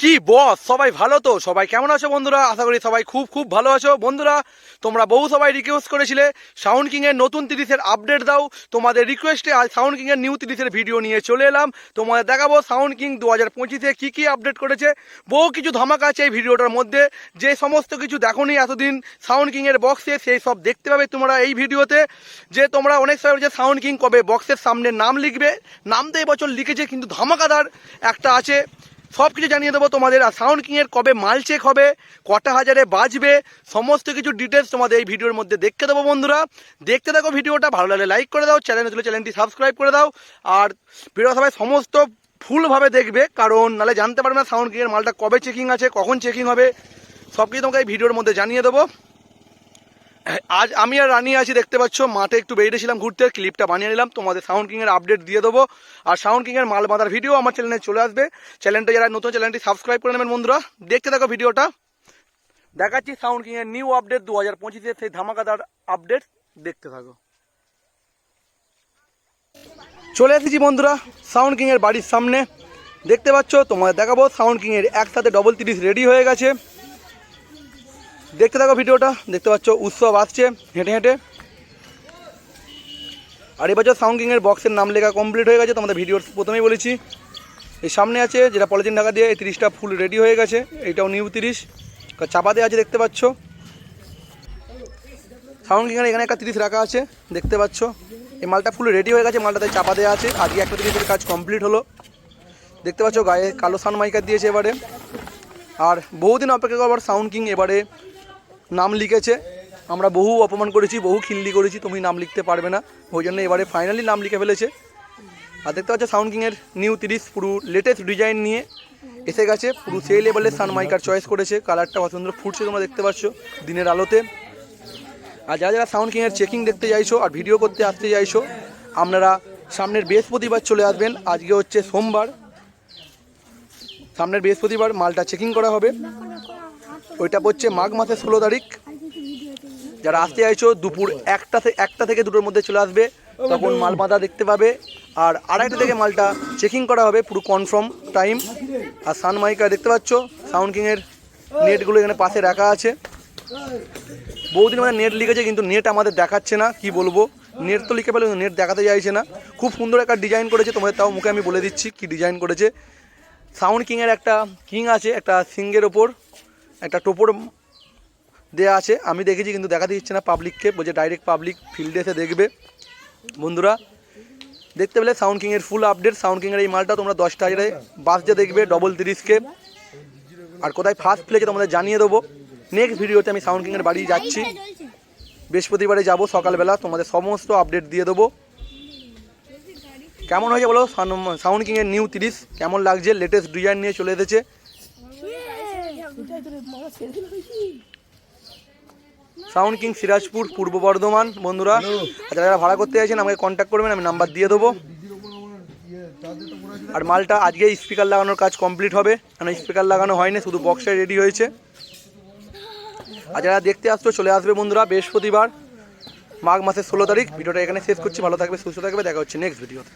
কি বস? সবাই ভালো তো? সবাই কেমন আছো বন্ধুরা? আশা করি সবাই খুব খুব ভালো আছো। বন্ধুরা, তোমরা বহু সবাই রিকোয়েস্ট করেছিলে সাউন্ড কিংয়ের নতুন তিরিশের আপডেট দাও। তোমাদের রিকোয়েস্টে আজ সাউন্ড কিংয়ের নিউ তিরিশের ভিডিও নিয়ে চলে এলাম। তোমাদের দেখাবো সাউন্ড কিং দু হাজার পঁচিশে কী কী আপডেট করেছে। বহু কিছু ধামাকা আছে এই ভিডিওটার মধ্যে। যে সমস্ত কিছু দেখোনি এতদিন সাউন্ড কিংয়ের বক্সে সেই সব দেখতে পাবে তোমরা এই ভিডিওতে যে তোমরা অনেক সময় যে সাউন্ড কিং কবে বক্সের সামনে নাম লিখবে। নাম তো এবছর লিখেছে, কিন্তু ধামাকাদার একটা আছে। সব কিছু জানিয়ে দেবো তোমাদের। আর সাউন্ড কিংয়ের কবে মাল চেক হবে, কটা হাজারে বাজবে, সমস্ত কিছু ডিটেলস তোমাদের এই ভিডিওর মধ্যে দেখতে দেবো বন্ধুরা। দেখতে দেখো ভিডিওটা, ভালো লাগলে লাইক করে দাও চ্যানেল তুলে চ্যানেলটি সাবস্ক্রাইব করে দাও। আর ভিডিও সবাই সমস্ত ফুলভাবে দেখবে, কারণ নাহলে জানতে পারবে না সাউন্ড কিংয়ের মালটা কবে চেকিং আছে, কখন চেকিং হবে। সব কিছু তোমাকে এই ভিডিওর মধ্যে জানিয়ে দেবো। আজ আমি আর রানি আছি, দেখতে পাচ্ছ, মাঠে একটু বেরিয়েছিলাম ঘুরতে ক্লিপটা বানিয়ে নিলাম। তোমাদের সাউন্ড কিংয়ের আপডেট দিয়ে দেবো। আর সাউন্ড কিংয়ের মাল বাঁধার ভিডিও আমার চ্যানেলে চলে আসবে। চ্যানেলটা যারা নতুন চ্যানেলটি সাবস্ক্রাইব করে নেবেন বন্ধুরা। দেখতে থাকো ভিডিওটা দেখাচ্ছি সাউন্ড কিংয়ের নিউ আপডেট দু হাজার পঁচিশের সেই ধামাকাদার আপডেট দেখতে থাকো। চলে এসেছি বন্ধুরা সাউন্ড কিংয়ের বাড়ির সামনে। দেখতে পাচ্ছ, তোমাদের দেখাবো সাউন্ড কিংয়ের একসাথে ডবল তিরিশ রেডি হয়ে গেছে। দেখতে থাকো ভিডিওটা, দেখতে পাচ্ছ উৎসব আসছে, হেঁটে হেঁটে। আর এবছর সাউন্ড কিংয়ের বক্সের নাম লেখা কমপ্লিট হয়ে গেছে, তোমাদের ভিডিওর প্রথমেই বলেছি। এই সামনে আছে যেটা পলিথিন ঢাকা দিয়ে এই তিরিশটা ফুল রেডি হয়ে গেছে এইটাও নিউ তিরিশ। চাপা দেওয়া আছে দেখতে পাচ্ছ। সাউন্ড কিংয়ের এখানে একটা তিরিশ রাখা আছে, দেখতে পাচ্ছ। এই মালটা ফুল রেডি হয়ে গেছে, মালটাতে চাপা দেওয়া আছে। আজকে একটা তিরিশের কাজ কমপ্লিট হলো। দেখতে পাচ্ছ গায়ে কালো সান মাইকার দিয়েছে এবারে। আর বহুদিন অপেক্ষা করবার সাউন্ড কিং এবারে নাম লিখেছে। আমরা বহু অপমান করেছি, বহু খিল্লি করেছি, তুমি নাম লিখতে পারবে না। ওই জন্য এবারে ফাইনালি নাম লিখে ফেলেছে। আর দেখতে পাচ্ছ সাউন্ড কিংয়ের নিউ তিরিশ পুরো লেটেস্ট ডিজাইন নিয়ে এসে গেছে। পুরো সেই লেভেলের সান মাইকার চয়েস করেছে। কালারটা সুন্দর ফুটছে তোমরা দেখতে পাচ্ছ দিনের আলোতে। আর যারা যারা সাউন্ড কিংয়ের চেকিং দেখতে চাইছো আর ভিডিও করতে আসতে চাইছো, আপনারা সামনের বৃহস্পতিবার চলে আসবেন। আজকে হচ্ছে সোমবার। সামনের বৃহস্পতিবার মালটা চেকিং করা হবে। ওইটা পড়ছে মাঘ মাসের ষোলো তারিখ। যারা আসতে চাইছো, দুপুর একটা থেকে একটা থেকে দুটোর মধ্যে চলে আসবে। তখন মাল বাঁধা দেখতে পাবে। আর আড়াইটা থেকে মালটা চেকিং করা হবে, পুরো কনফার্ম টাইম আর সানমাইকা দেখতে পাচ্ছ সাউন্ড কিংয়ের নেটগুলো এখানে পাশে রাখা আছে। বহুদিন মানে নেট লিখেছে, কিন্তু নেট আমাদের দেখাচ্ছে না, কি বলব? নেট তো লিখে পেলে নেট দেখাতে চাইছে না। খুব সুন্দর একটা ডিজাইন করেছে, তোমাদের তাও মুখে আমি বলে দিচ্ছি কি ডিজাইন করেছে। সাউন্ড কিংয়ের একটা কিং আছে, একটা সিংয়ের ওপর। একটা টোপর দেয়া আছে, আমি দেখেছি কিন্তু দেখাতে দিচ্ছে না পাবলিককে বলছে ডাইরেক্ট পাবলিক ফিল্ডে এসে দেখবে। বন্ধুরা, দেখতে পেলে সাউন্ড কিংয়ের ফুল আপডেট সাউন্ড কিংয়ের এই মালটা তোমরা দশটা হাজারে বাসতে দেখবে ডবল তিরিশকে। আর কোথায় ফার্স্ট প্লেছে তোমাদের জানিয়ে দেবো। নেক্সট ভিডিওতে আমি সাউন্ড কিংয়ের বাড়ি যাচ্ছি। বৃহস্পতিবারে যাব সকালবেলা, তোমাদের সমস্ত আপডেট দিয়ে দেবো। কেমন হয়েছে বলো? সাউন্ড কিংয়ের নিউ তিরিশ, কেমন লাগছে? লেটেস্ট ডিজাইন নিয়ে চলে এসেছে। সাউন্ড কিং সিরাজপুর পূর্ব বর্ধমান বন্ধুরা যারা যারা ভাড়া করতে চাইছেন আমাকে কন্ট্যাক্ট করবেন আমি নাম্বার দিয়ে দেবো। আর মালটা আজকে স্পিকার লাগানোর কাজ কমপ্লিট হবে। কারণ স্পিকার লাগানো হয়নি শুধু বক্সটা রেডি হয়েছে। আর যারা দেখতে আসছো চলে আসবে বন্ধুরা বৃহস্পতিবার মাঘ মাসের ষোলো তারিখ। ভিডিওটা এখানে শেষ করছি ভালো থাকবে সুস্থ থাকবে দেখা হচ্ছে নেক্সট ভিডিওতে